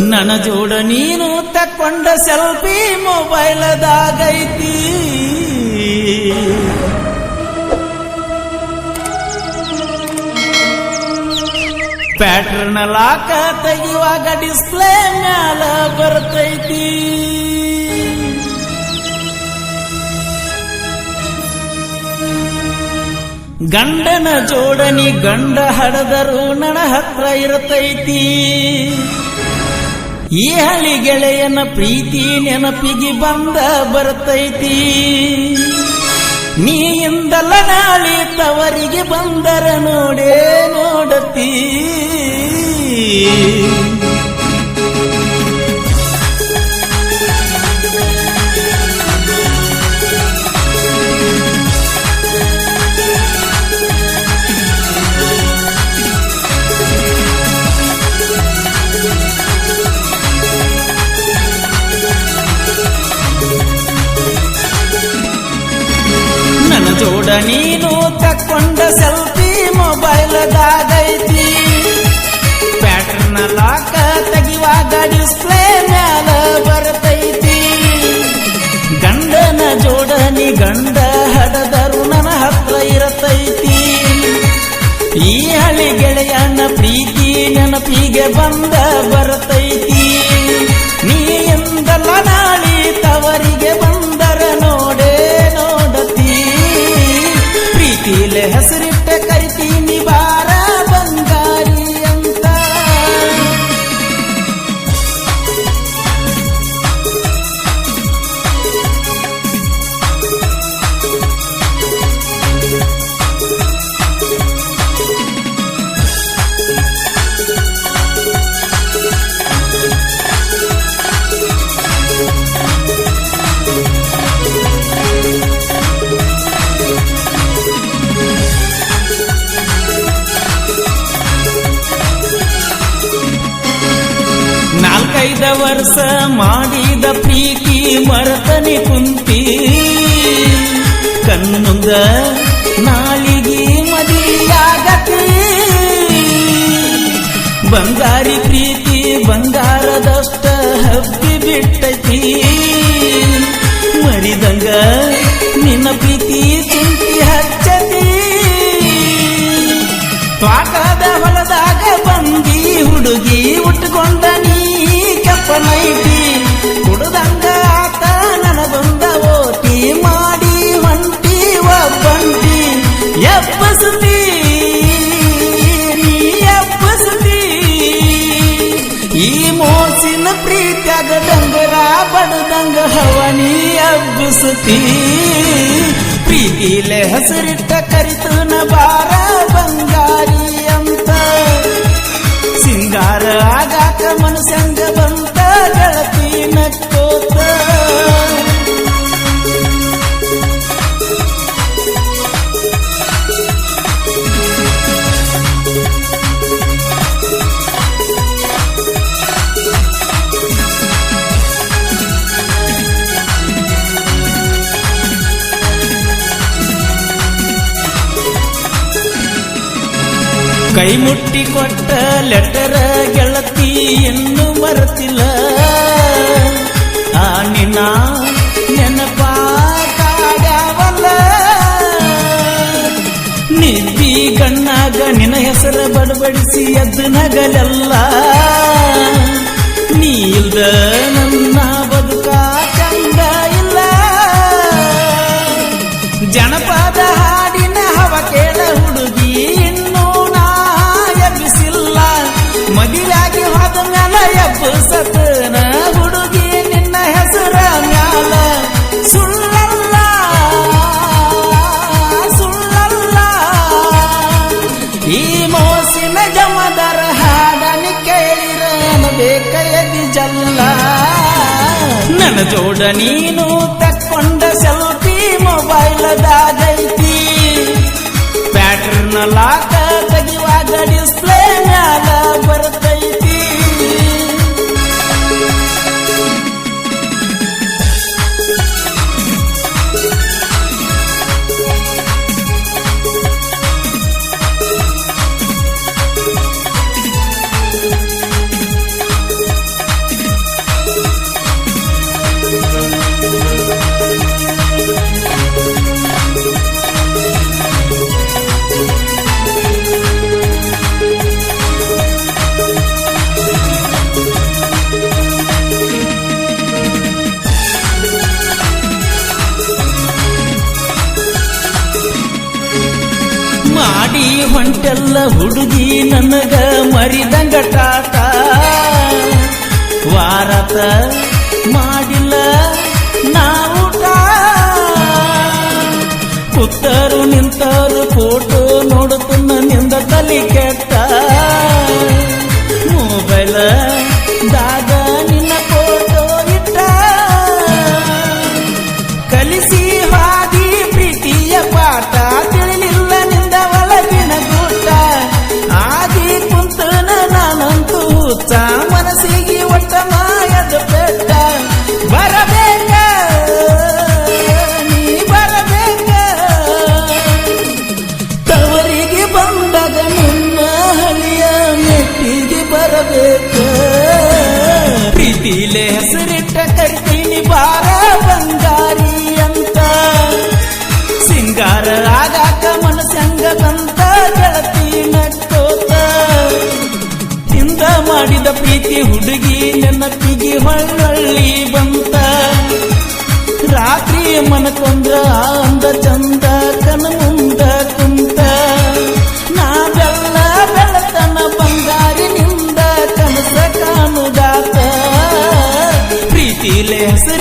ನನ್ನ ಜೋಡ ನೀನು ತಕ್ಕೊಂಡ ಸೆಲ್ಫಿ ಮೊಬೈಲದಾಗೈತಿ. ಪ್ಯಾಟ್ರನ್ ಲಾಕ ತೆಗೆಯುವಾಗ ಡಿಸ್ಪ್ಲೇ ಮ್ಯಾಲ ಬರ್ತೈತಿ. ಗಂಡನ ಜೋಡನಿ ಗಂಡ ಹಡದರು ನನ್ನ ಹತ್ರ ಇರತೈತಿ. ಈ ಹಳಿ ಗೆಳೆಯನ ಪ್ರೀತಿ ನೆನಪಿಗೆ ಬಂದ ಬರ್ತೈತಿ. ನೀಯಿಂದಲ ನಾಳೆ ತವರಿಗೆ ಬಂದರ ನೋಡೇ ನೋಡತಿ. ನೀನು ತಕ್ಕೊಂಡ ಸೆಲ್ಫಿ ಮೊಬೈಲದಾಗೈತಿ. ಪ್ಯಾಟ್ರನ್ ಲಾಕ ತೆಗಿವಾಗ ಡಿಸ್ಪ್ಲೇ ಮ್ಯಾಲ ಬರ್ತೈತಿ. ಗಂಡನ ಜೋಡನಿ ಗಂಡ ಹಡದರು ನನ್ನ ಹತ್ರ ಇರತೈತಿ. ಈ ಹಳಿ ಗೆಳೆಯನ ಪ್ರೀತಿ ನೆನಪಿಗೆ ಬಂದ ಬರ್ತೈತಿ. ನೀ ಎಂದಲ್ಲ ನಾಳಿ ತವರಿಗೆ ವರ್ಷ ಮಾಡಿದ ಪ್ರೀತಿ ಮರತನಿ ಕುಂತಿ. ಕಣ್ಣುಂದ ನಾಳಿಗೆ ಮದಿಯಾಗತಿ ಬಂಗಾರಿ ಪ್ರೀತಿ ಬಂಗಾರದಷ್ಟ ಹಬ್ಬಿ ಬಿಟ್ಟತಿ. ಮರಿದಂಗ ನಿನ್ನ ಪ್ರೀತಿ ಕಪ್ಪನೈತಿ ಕುಡ್ದಂಗ ಆತ ನನಗೊಂದ ಓಟಿ ಮಾಡಿ ಒಂಟಿ ಒಬ್ಬಂಟಿ ಎಬ್ಬಸುತ್ತಿ ನೀ ಎಬ್ಬಸುತ್ತಿ ಈ ಮೋಸಿನ ಪ್ರೀತ್ಯಾಗ ಡಂಗರ ಬಡದಂಗ ಹವನಿ ಎಬ್ಬಸುತ್ತಿ ಪ್ರೀತಿಲೆ ಹೆಸರಿಟ್ಟ ಕರಿತು ನ ಬಾರ ಕೈ ಮುಟ್ಟಿ ಕೊಟ್ಟ ಲೆಟರ ಗೆಳತಿ ಇನ್ನು ಮರೆತಿಲ್ಲ. ಆ ನಿನ್ನ ನೆನಪ ಕಣ್ಣಾಗ ನಿದ್ದಿ ಗಣ್ಣಾಗ ನಿನ್ನ ಹೆಸರ ಬಡಬಡಿಸಿ ಎದ್ದು ನಗಲೆಲ್ಲ. ನೀಲ್ದ ನನ್ನ ಬದುಕ ಚಂದ ಇಲ್ಲ. ಜನಪದ ಬೇಕ ಎದಿ ಜಲ್ಲ. ನನ್ನ ಜೋಡ ನೀನು ತಕ್ಕೊಂಡ ಸೆಲ್ಫಿ ಮೊಬೈಲದಾಗೈತಿ. ಪ್ಯಾಟ್ರನ್ ಲಾಕ ತೆಗಿವಾಗ ಡಿಸ್ಪ್ಲೇ ಮಾಡಿ ಹೊಂಟೆಲ್ಲ ಹುಡುಗಿ ನನಗ ಮರಿದಂಗ ತಾತ. ವಾರತ ಮಾಡಿಲ್ಲ ಮನಸ್ಸಿಗೆ ಒಟ್ಟ ಮಾಯದ ಬೆಟ್ಟ ಬರಬೇಕ? ನೀ ಬರಬೇಕ? ತವರಿಗೆ ಬಂದಾಗ ನಿಮ್ಮ ಹಳಿಯ ಮೆಟ್ಟಿಗೆ ಬರಬೇಕ? ಪ್ರೀತಿಲೆ ಹೆಸರಿಟ್ಟ ಪ್ರೀತಿ ಹುಡುಗಿ ನೆನಪಿಗೆ ಹೊಳ್ಳಿ ಬಂತ. ರಾತ್ರಿ ಮನಕೊಂದ್ರ ಅಂದ ಚಂದ ಕನ ಮುಂದ ಕುಂತ. ನಾ ಬೆಲ್ಲ ಬೆಳತನ ಬಂಗಾರಿನಿಂದ ಕನಸ ಕಾಣುದಾತ. ಪ್ರೀತಿಲೆ ಹೆಸರು